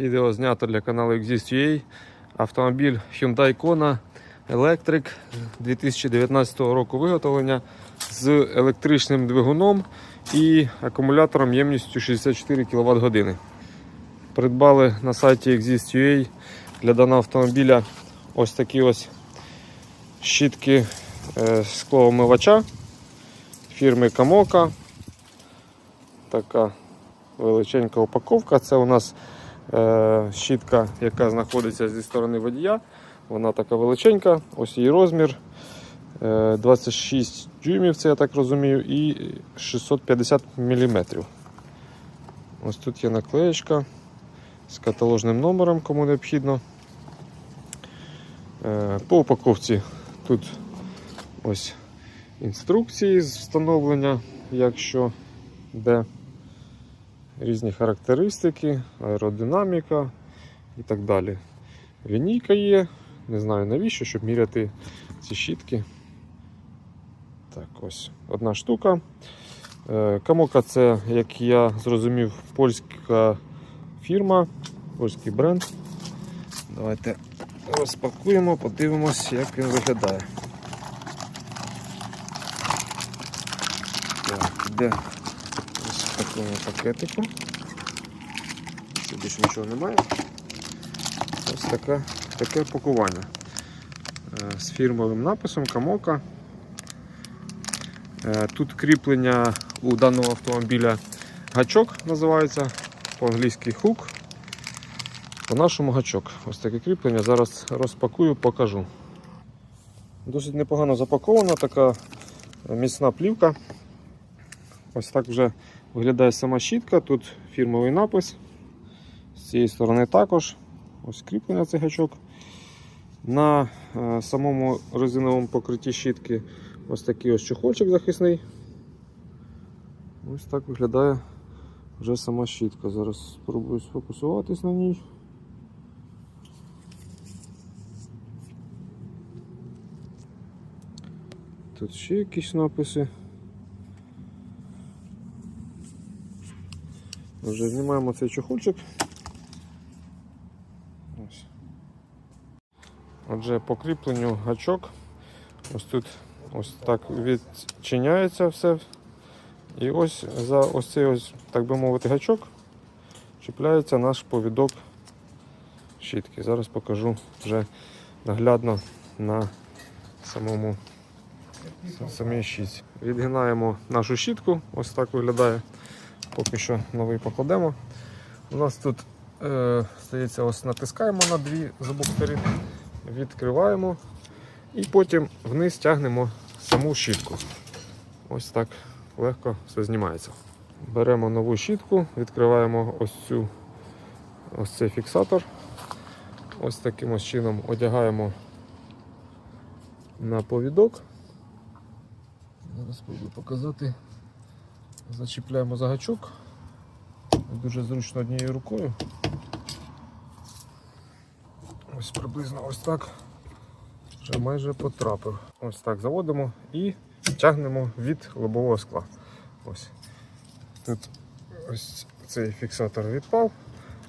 Відео знято для каналу Exist.ua. Автомобіль Hyundai Kona Electric 2019 року виготовлення з електричним двигуном і акумулятором ємністю 64 кВт. Придбали на сайті Exist.ua для даного автомобіля ось такі ось щітки е, склоомивача фірми Камока. Така величенька упаковка. Це у нас щітка, яка знаходиться зі сторони водія. Вона така величенька, ось її розмір. Е, 26 дюймів, це я так розумію, і 650 мм. Ось тут є наклеєчка з каталожним номером, кому необхідно. Е, По упаковці тут ось інструкції з встановлення, якщо де різні характеристики, аеродинаміка і так далі. Лінійка є, не знаю навіщо, щоб міряти ці щітки. Так, ось одна штука. Е, Камока це, як я зрозумів, польська фірма, польський бренд. Давайте розпакуємо, подивимось, як він виглядає. Так, в такому пакетику. Ще більше нічого немає. Ось таке, таке пакування Е, з фірмовим написом Камока. Е, Тут кріплення у даного автомобіля гачок називається, по-англійськи хук. По-нашому гачок. Ось таке кріплення. Зараз розпакую, покажу. Досить непогано запакована така міцна плівка. Ось так вже виглядає сама щітка. Тут фірмовий напис. З цієї сторони також. Ось кріплення цей гачок. На е, самому резиновому покритті щітки ось такий ось чохольчик захисний. Ось так виглядає вже сама щітка. Зараз спробую сфокусуватись на ній. Тут ще якісь написи. Вже знімаємо цей чохольчик. Отже, по кріпленню гачок. Ось тут ось так відчиняється все. І ось за ось цей ось, так би мовити, гачок чіпляється наш повідок щітки. Зараз покажу вже наглядно на самому самій щітці. Відгинаємо нашу щітку, ось так виглядає. Поки що новий покладемо. У нас тут е, здається, ось натискаємо на дві з відкриваємо і потім вниз тягнемо саму щітку. Ось так легко все знімається. Беремо нову щітку, відкриваємо ось цю ось цей фіксатор. Ось таким ось чином одягаємо на повідок. Зараз спробую показати. Зачіпляємо за гачок. Дуже зручно однією рукою. Ось приблизно ось так. Вже майже потрапив. Ось так заводимо і тягнемо від лобового скла. Ось. Тут ось цей фіксатор відпав,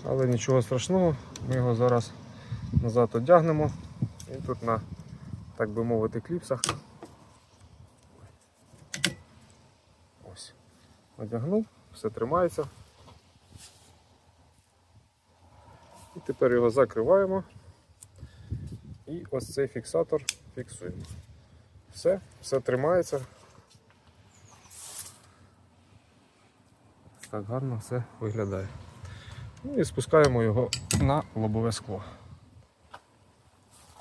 але нічого страшного, ми його зараз назад одягнемо і тут на, так би мовити, кліпсах. Ось. Одягнув, все тримається. І тепер його закриваємо. І ось цей фіксатор фіксуємо. Все, все тримається. Так гарно все виглядає. Ну і спускаємо його на лобове скло.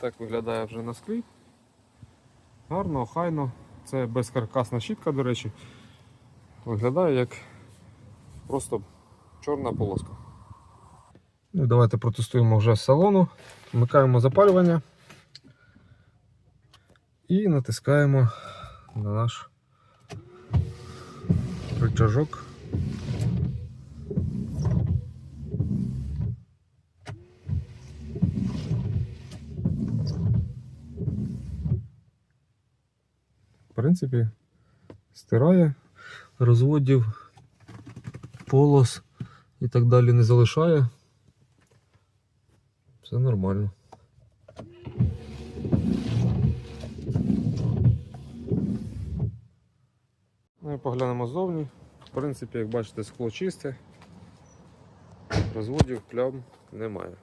Так виглядає вже на склі. Гарно, охайно. Це безкаркасна щітка, до речі. Виглядає як просто чорна полоска. Ну, Давайте протестуємо вже з салону. Вмикаємо запалювання і натискаємо на наш рычажок. В принципі, стирає, розводів, полос і так далі не залишає. Все нормально. Ну і поглянемо ззовні. В принципі, як бачите, скло чисте. Розводів плям немає.